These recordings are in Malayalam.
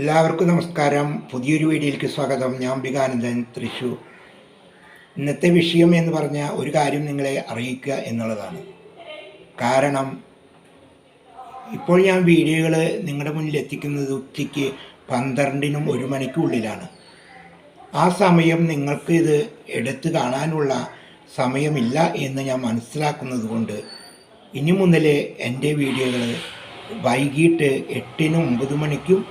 എല്ലാവർക്കും നമസ്കാരം. പുതിയൊരു വീഡിയോയിലേക്ക് സ്വാഗതം. ഞാൻ ബികാനന്ദൻ തൃശൂർ. ഇന്നത്തെ വിഷയം എന്ന് പറഞ്ഞ ഒരു കാര്യം നിങ്ങളെ അറിയിക്കുക എന്നുള്ളതാണ്. കാരണം ഇപ്പോൾ ഞാൻ വീഡിയോകൾ നിങ്ങളുടെ മുന്നിൽ എത്തിക്കുന്നത് ഉച്ചയ്ക്ക് പന്ത്രണ്ടിനും ഒരു മണിക്കുള്ളിലാണ്. ആ സമയം നിങ്ങൾക്ക് ഇത് എടുത്തു കാണാനുള്ള സമയമില്ല എന്ന് ഞാൻ മനസ്സിലാക്കുന്നത് കൊണ്ട് ഇനി മുതലേ എന്റെ വീഡിയോകൾ വൈകിട്ട് എട്ടിനും ഒമ്പത് മണിക്കും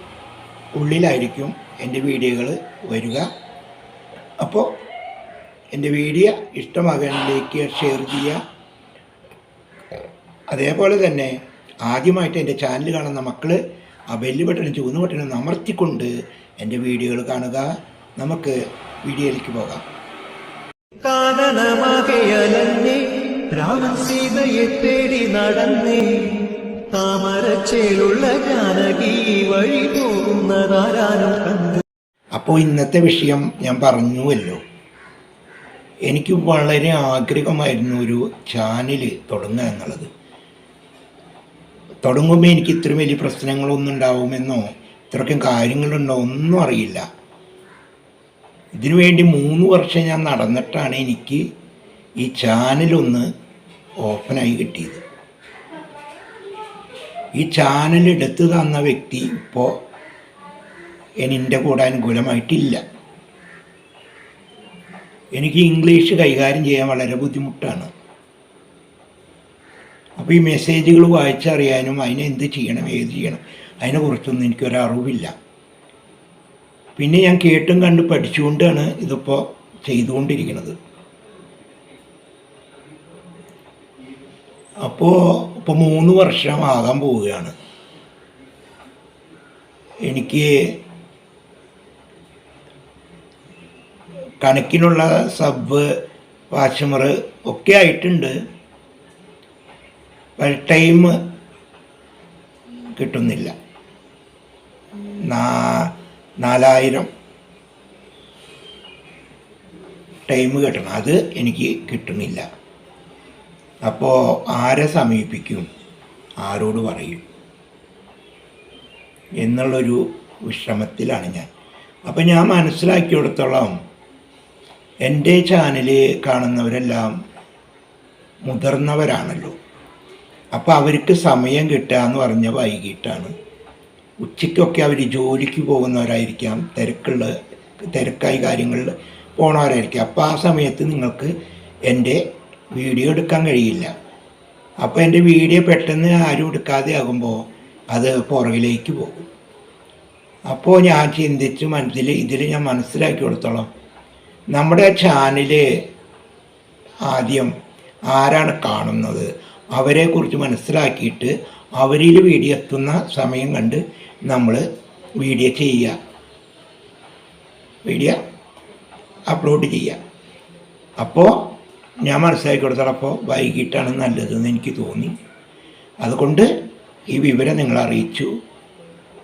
ഉള്ളിലായിരിക്കും എന്റെ വീഡിയോകൾ വരിക. അപ്പോൾ എന്റെ വീഡിയോ ഇഷ്ടമാകാനിലേക്ക് ഷെയർ ചെയ്യുക. അതേപോലെ തന്നെ ആദ്യമായിട്ട് എന്റെ ചാനൽ കാണുന്ന മക്കൾ ആ ബെല്ല് ബട്ടണും ചൂന്ന് ബട്ടണും അമർത്തിക്കൊണ്ട് എന്റെ വീഡിയോകൾ കാണുക. നമുക്ക് വീഡിയോയിലേക്ക് പോകാം. രാമൻ സീതയെ തേടി നടന്നേ. ജാനകി വഴി കണ്ട്. ഇന്നത്തെ വിഷയം ഞാൻ പറഞ്ഞുവല്ലോ. എനിക്ക് വളരെ ആഗ്രഹമായിരുന്നു ഒരു ചാനൽ തുടങ്ങുക എന്നുള്ളത്. തുടങ്ങുമ്പോൾ എനിക്ക് ഇത്രയും വലിയ പ്രശ്നങ്ങളൊന്നും ഉണ്ടാവുമെന്നോ ഇത്രയ്ക്കും കാര്യങ്ങളുണ്ടോ ഒന്നും അറിയില്ല. ഇതിനുവേണ്ടി മൂന്ന് വർഷം ഞാൻ നടന്നിട്ടാണ് എനിക്ക് ഈ ചാനലൊന്ന് ഓപ്പണായി കിട്ടിയത്. ഈ ചാനൽ എടുത്തു തന്ന വ്യക്തി ഇപ്പോൾ എന്റെ കൂടെ അനുകൂലമായിട്ടില്ല. എനിക്ക് ഇംഗ്ലീഷ് കൈകാര്യം ചെയ്യാൻ വളരെ ബുദ്ധിമുട്ടാണ്. അപ്പോൾ ഈ മെസ്സേജുകൾ വായിച്ചറിയാനും അതിനെ എന്ത് ചെയ്യണം ഏത് ചെയ്യണം അതിനെക്കുറിച്ചൊന്നും എനിക്കൊരറിവില്ല പിന്നെ ഞാൻ കേട്ടും കണ്ട് പഠിച്ചുകൊണ്ടാണ് ഇതിപ്പോൾ ചെയ്തുകൊണ്ടിരിക്കുന്നത്. അപ്പോൾ ഇപ്പോൾ മൂന്ന് വർഷമാകാൻ പോവുകയാണ്. എനിക്ക് കണക്കിനുള്ള സബ് വാച്ചമർ ഒക്കെ ആയിട്ടുണ്ട്. പക്ഷേ ടൈം കിട്ടുന്നില്ല. നാലായിരം ടൈം കിട്ടണം. അത് എനിക്ക് കിട്ടുന്നില്ല. അപ്പോൾ ആരെ സമീപിക്കും? ആരോട് പറയും? എന്നുള്ളൊരു വിഷമത്തിലാണ് ഞാൻ. അപ്പം ഞാൻ മനസ്സിലാക്കിയെടുത്തോളം എന്റെ ചാനൽ കാണുന്നവരെല്ലാം മുതിർന്നവരാണല്ലോ. അപ്പോൾ അവർക്ക് സമയം കിട്ടുക എന്ന് പറഞ്ഞ വൈകിട്ടാണ്. ഉച്ചയ്ക്കൊക്കെ അവർ ജോലിക്ക് പോകുന്നവരായിരിക്കാം. തിരക്കുള്ള തിരക്കായി കാര്യങ്ങളിൽ പോണവരായിരിക്കാം. അപ്പോൾ ആ സമയത്ത് നിങ്ങൾക്ക് എന്റെ വീഡിയോ എടുക്കാൻ കഴിയില്ല. അപ്പോൾ എന്റെ വീഡിയോ പെട്ടെന്ന് ആരും എടുക്കാതെ ആകുമ്പോൾ അത് പുറകിലേക്ക് പോകും. അപ്പോൾ ഞാൻ ചിന്തിച്ച് മനസ്സിൽ ഇതിൽ ഞാൻ മനസ്സിലാക്കി കൊടുത്തോളാം. നമ്മുടെ ചാനൽ ആദ്യം ആരാണ് കാണുന്നത്? അവരെക്കുറിച്ച് മനസ്സിലാക്കിയിട്ട് അവരിൽ വീഡിയോ എത്തുന്ന സമയം കണ്ട് നമ്മൾ വീഡിയോ ചെയ്യുക. വീഡിയോ അപ്ലോഡ് ചെയ്യുക. അപ്പോൾ ഞാൻ മനസ്സിലാക്കി കൊടുത്തപ്പോൾ വൈകിട്ടാണ് നല്ലതെന്ന് എനിക്ക് തോന്നി. അതുകൊണ്ട് ഈ വിവരം നിങ്ങൾ അറിയിച്ചു.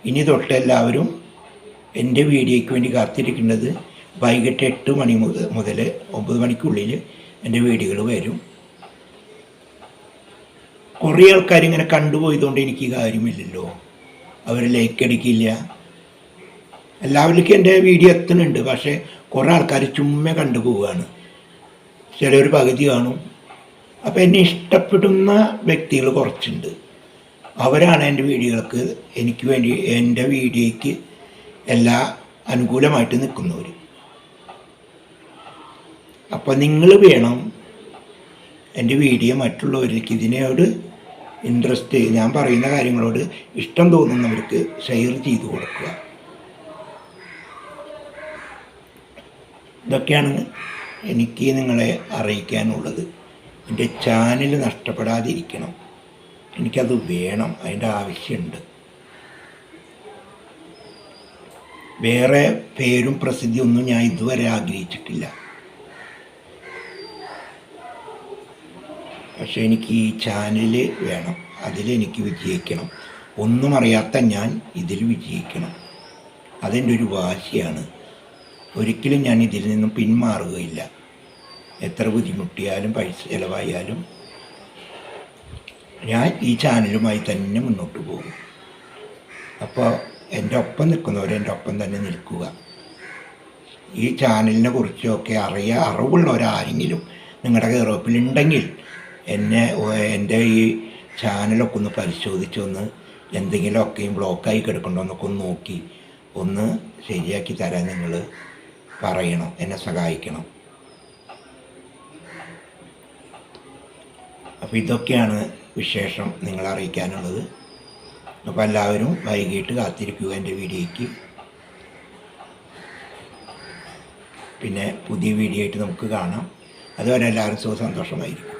ഇനി തൊട്ട് എല്ലാവരും എന്റെ വീഡിയോയ്ക്ക് വേണ്ടി കാത്തിരിക്കേണ്ടത് വൈകിട്ട് എട്ട് മണി മുതൽ മുതൽ ഒമ്പത് മണിക്കുള്ളിൽ എന്റെ വീഡിയോകൾ വരും. കുറേ ആൾക്കാർ ഇങ്ങനെ കണ്ടുപോയതുകൊണ്ട് എനിക്ക് കാര്യമില്ലല്ലോ. അവർ ലൈക്ക് അടിക്കില്ല. എല്ലാവർക്കും എന്റെ വീഡിയോ എത്തുന്നുണ്ട്. പക്ഷേ കുറേ ആൾക്കാർ ചുമ്മാ കണ്ടുപോവുകയാണ് ചിലർ പകുതി കാണും. അപ്പോൾ എന്നെ ഇഷ്ടപ്പെടുന്ന വ്യക്തികൾ കുറച്ചുണ്ട്. അവരാണ് എന്റെ വീഡിയോകൾക്ക് എനിക്ക് വേണ്ടി എന്റെ വീഡിയോയ്ക്ക് എല്ലാ അനുകൂലമായിട്ട് നിൽക്കുന്നവർ അപ്പോൾ നിങ്ങൾ വേണം എന്റെ വീഡിയോ മറ്റുള്ളവർക്ക് ഇതിനോട് ഇൻട്രസ്റ്റ് ഞാൻ പറയുന്ന കാര്യങ്ങളോട് ഇഷ്ടം തോന്നുന്നവർക്ക് ഷെയർ ചെയ്ത് കൊടുക്കുക. ഇതൊക്കെയാണ് എനിക്ക് നിങ്ങളെ അറിയിക്കാനുള്ളത്. എന്റെ ചാനൽ നഷ്ടപ്പെടാതിരിക്കണം. എനിക്കത് വേണം. അതിന്റെ ആവശ്യമുണ്ട്. വേറെ പേരും പ്രസിദ്ധിയൊന്നും ഞാൻ ഇതുവരെ ആഗ്രഹിച്ചിട്ടില്ല. പക്ഷെ എനിക്ക് ഈ ചാനൽ വേണം. അതിലെനിക്ക് വിജയിക്കണം. ഒന്നും അറിയാത്ത ഞാൻ ഇതിൽ വിജയിക്കണം. അതെന്റെ ഒരു വാശിയാണ്. ഒരിക്കലും ഞാൻ ഇതിൽ നിന്നും പിന്മാറുകയില്ല. എത്ര ബുദ്ധിമുട്ടിയാലും പൈസ ചിലവായാലും ഞാൻ ഈ ചാനലുമായി തന്നെ മുന്നോട്ട് പോകും. അപ്പോൾ എന്റെ ഒപ്പം നിൽക്കുന്നവർ എന്റെ ഒപ്പം തന്നെ നിൽക്കുക. ഈ ചാനലിനെ കുറിച്ചൊക്കെ അറിയാൻ അറിവുള്ളവരാരെങ്കിലും നിങ്ങളുടെ കയറോപ്പിലുണ്ടെങ്കിൽ എന്നെ എന്റെ ഈ ചാനലൊക്കെ ഒന്ന് പരിശോധിച്ചൊന്ന് എന്തെങ്കിലുമൊക്കെയും ബ്ലോക്കായി കിടക്കണ്ടോ എന്നൊക്കെ ഒന്ന് നോക്കി ഒന്ന് ശരിയാക്കി തരാൻ നിങ്ങൾ പറയണം എന്നെ സഹായിക്കണം. അപ്പോൾ ഇതൊക്കെയാണ് വിശേഷം നിങ്ങളെ അറിയിക്കാനുള്ളത്. അപ്പോൾ എല്ലാവരും വൈകിട്ട് കാത്തിരിക്കുക എന്റെ വീഡിയോയ്ക്ക്. പിന്നെ പുതിയ വീഡിയോ ആയിട്ട് നമുക്ക് കാണാം. അതുവരെ എല്ലാവരും സുഖ സന്തോഷമായിരിക്കും.